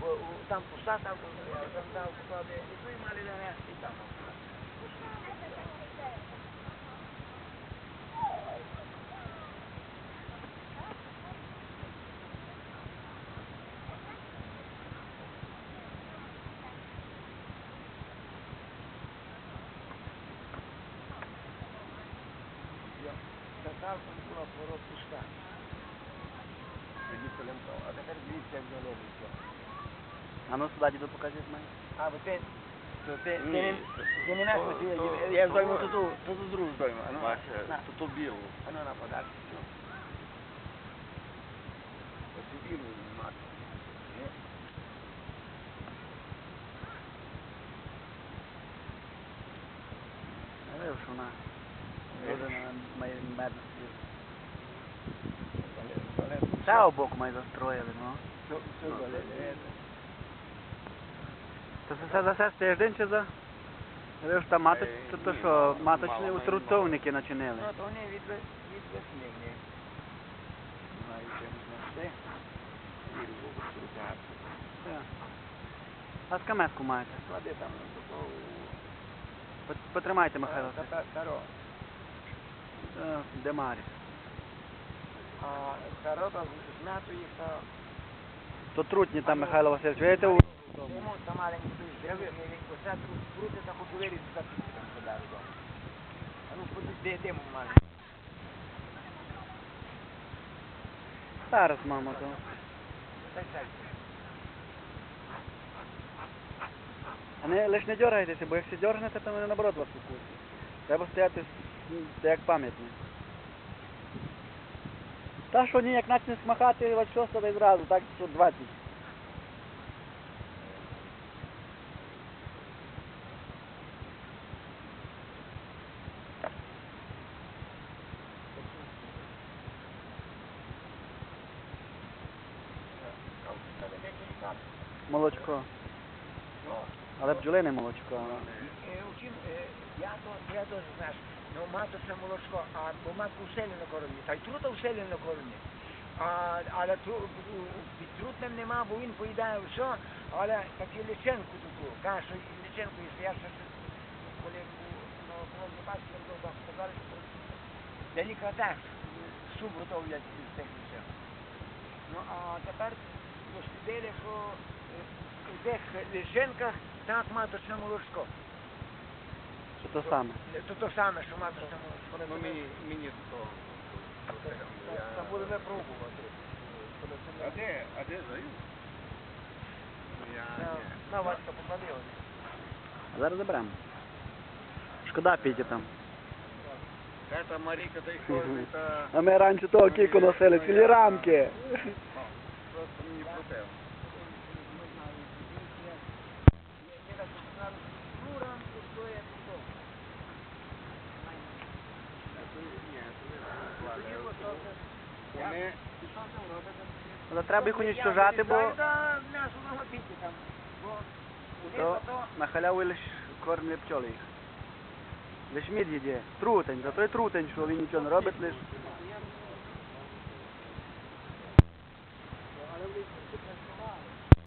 Бо у- там пуста, там я там дав поклади, і тут мали занести там. Татар там була пора пуста. Тоді полямтав. А тепер дивіться, як зелений. А ну сюди діду покажіть мені. А, бо ти, то ти, ти, Ні, не, то- ти не нашу, то- я, то- я то- здойму ту, ту, ту, ту другу здойму. А ну, Вася, на, то ту білу. а ну на подарок. Оцю білу мати. Ні. Я вижу, що вона дуже на має То це все за все тиждень чи за? Я вижу, там маточ, Е, то, то ні, що, мало, маточні мало, усрутовники начинили. Ну, то вони від, вес- від весни, ні. Знаю, чим знести. Вірю, бо струтати. А скамеску маєте? Клади там, ну, то, Пот- Потримайте, Михайло. Та- та- Таро. Е, Де Марі? А таро там знато їх, то То трутні там, Михайло Васильович. Видите, у... Йому там маленький той здоровий, оце крути та хочу вирізати за там ну? Зараз, мамо, то. Так, так. А не, лиш не дергайтеся, бо якщо дергнете, то вони наоборот вас укусять. Треба стояти с- як пам'ятник. Та що ні, як почне смахати, от що то зразу, так що 20. Молочко. Але бджолине молочко. е, втім, е, я то, я то знаєш, ну маточне молочко, а бо матку в селі на короні, та й трута в на короні. А, але тру, під трутнем нема, бо він поїдає все, але таку личенку таку, що і личенку, якщо я ще коли ну, коли бачив, я довго сказали, що делікатес, суп готовлять із тих личен. Ну, а тепер дослідили, що е, у тих личинках так маточне молочко. Що то саме. То то саме, що маточне молочко. Ну, мені, мені то. Та будемо пробувати. А де, а де заю? Я, На, Васька поклади. А зараз заберемо. Шкода Піті там. Це та Маріка, та й А ми раніше того кіку носили, цілі рамки. Вони, Але треба їх унічтожати, бо то на халяву лиш кормлять пчоли їх. Лиш мід їде. Трутень, зато й трутень, що він нічого не робить, лиш